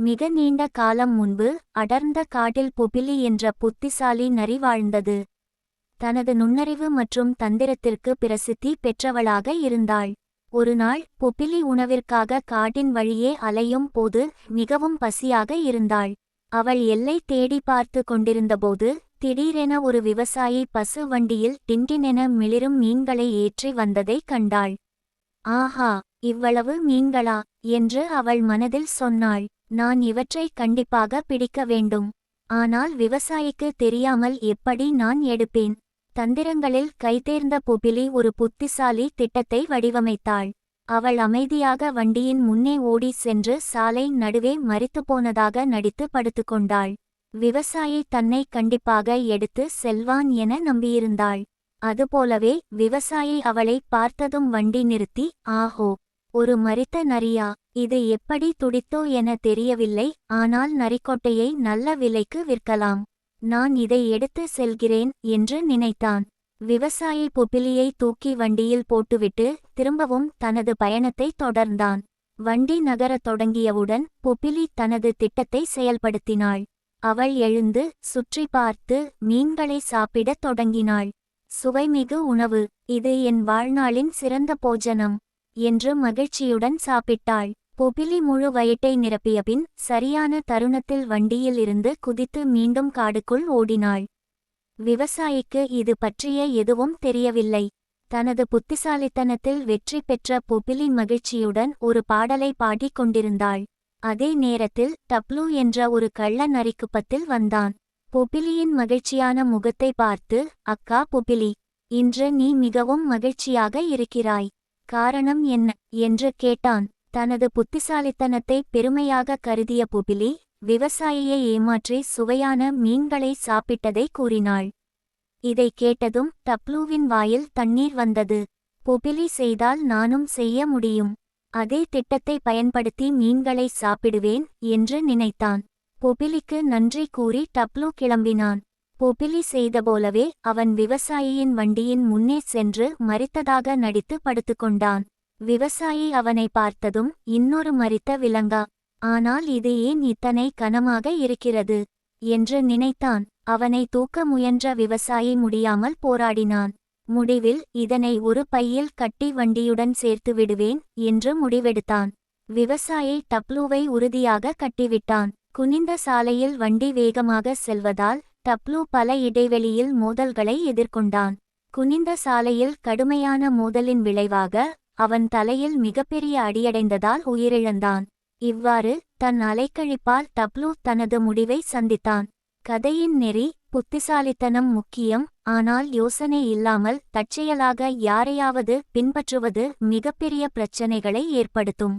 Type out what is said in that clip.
மிக நீண்ட காலம் முன்பு அடர்ந்த காட்டில் புபிலி என்ற புத்திசாலி நரி வாழ்ந்தது. தனது நுண்ணறிவு மற்றும் தந்திரத்திற்கு பிரசித்தி பெற்றவளாக இருந்தாள். ஒருநாள் புபிலி உணவிற்காக காட்டின் வழியே அலையும் போது மிகவும் பசியாக இருந்தாள். அவள் எல்லை தேடி பார்த்து கொண்டிருந்தபோது திடீரென ஒரு விவசாயி பசு வண்டியில் டிண்டினென மிளிரும் மீன்களை ஏற்றி வந்ததைக் கண்டாள். ஆஹா இவ்வளவு மீன்களா? என்று அவள் மனதில் சொன்னாள். நான் இவற்றை கண்டிப்பாக பிடிக்க வேண்டும். ஆனால் விவசாயிக்கு தெரியாமல் எப்படி நான் எடுப்பேன்? தந்திரங்களில் கைதேர்ந்த புபிலி ஒரு புத்திசாலி திட்டத்தை வடிவமைத்தாள். அவள் அமைதியாக வண்டியின் முன்னே ஓடி சென்று சாலை நடுவே மரித்துப்போனதாக நடித்து படுத்துக்கொண்டாள் விவசாயி தன்னை கண்டிப்பாக எடுத்து செல்வான் என நம்பியிருந்தாள். அதுபோலவே விவசாயி அவளை பார்த்ததும் வண்டி நிறுத்தி ஆஹோ ஒரு மரித்த நரியா? இது எப்படி துடித்தோ என தெரியவில்லை ஆனால் நரிக்கொட்டையை நல்ல விலைக்கு விற்கலாம். நான் இதை எடுத்து செல்கிறேன் என்று நினைத்தான். விவசாயி புபிலியை தூக்கி வண்டியில் போட்டுவிட்டு திரும்பவும் தனது பயணத்தை தொடர்ந்தான். வண்டி நகரத் தொடங்கியவுடன் புபிலி தனது திட்டத்தை செயல்படுத்தினாள். அவள் எழுந்து சுற்றி பார்த்து மீன்களை சாப்பிடத் தொடங்கினாள். சுவைமிகு உணவு இது என் வாழ்நாளின் சிறந்த போஜனம் என்று மகிழ்ச்சியுடன் சாப்பிட்டாள். பொபிலி முழு வயிட்டை நிரப்பியபின் சரியான தருணத்தில் வண்டியில் இருந்து குதித்து மீண்டும் காடுக்குள் ஓடினாள். விவசாயிக்கு இது பற்றிய எதுவும் தெரியவில்லை. தனது புத்திசாலித்தனத்தில் வெற்றி பெற்ற பொபிலி மகிழ்ச்சியுடன் ஒரு பாடலை பாடிக் கொண்டிருந்தாள். அதே நேரத்தில் டப்ளு என்ற ஒரு கள்ள நரிக்குப்பத்தில் வந்தான். பொபிலியின் மகிழ்ச்சியான முகத்தை பார்த்து அக்கா பொபிலி இன்று நீ மிகவும் மகிழ்ச்சியாக இருக்கிறாய். காரணம் என்ன? என்று கேட்டான். தனது புத்திசாலித்தனத்தை பெருமையாக கருதிய புபிலி விவசாயியை ஏமாற்றி சுவையான மீன்களை சாப்பிட்டதை கூறினாள். இதை கேட்டதும் டப்ளூவின் வாயில் தண்ணீர் வந்தது. புபிலி செய்தால் நானும் செய்ய முடியும். அதே திட்டத்தை பயன்படுத்தி மீன்களை சாப்பிடுவேன் என்று நினைத்தான். பொபிலிக்கு நன்றி கூறி டப்ளூ கிளம்பினான். பொபிலி செய்தபோலவே அவன் விவசாயியின் வண்டியின் முன்னே சென்று மறித்ததாக நடித்து படுத்துக்கொண்டான். விவசாயி அவனை பார்த்ததும் இன்னொரு மரித்த விலங்கா ஆனால் இது ஏன் இத்தனை கனமாக இருக்கிறது? என்று நினைத்தான். அவனை தூக்க முயன்ற விவசாயி முடியாமல் போராடினான். முடிவில் இதனை ஒரு பையில் கட்டி வண்டியுடன் சேர்த்து விடுவேன் என்று முடிவெடுத்தான். விவசாயி டப்ளூவை உறுதியாக கட்டிவிட்டான். குனிந்த சாலையில் வண்டி வேகமாக செல்வதால் டப்ளூ பல இடைவெளியில் மோதல்களை எதிர்கொண்டான். குனிந்த சாலையில் கடுமையான மோதலின் விளைவாக அவன் தலையில் மிகப்பெரிய அடியடைந்ததால் உயிரிழந்தான். இவ்வாறு தன் அலைக்கழிப்பால் டப்ளூ தனது முடிவை சந்தித்தான். கதையின் நெறி புத்திசாலித்தனம் முக்கியம் ஆனால் யோசனை இல்லாமல் தற்செயலாக யாரையாவது பின்பற்றுவது மிகப்பெரிய பிரச்சனைகளை ஏற்படுத்தும்.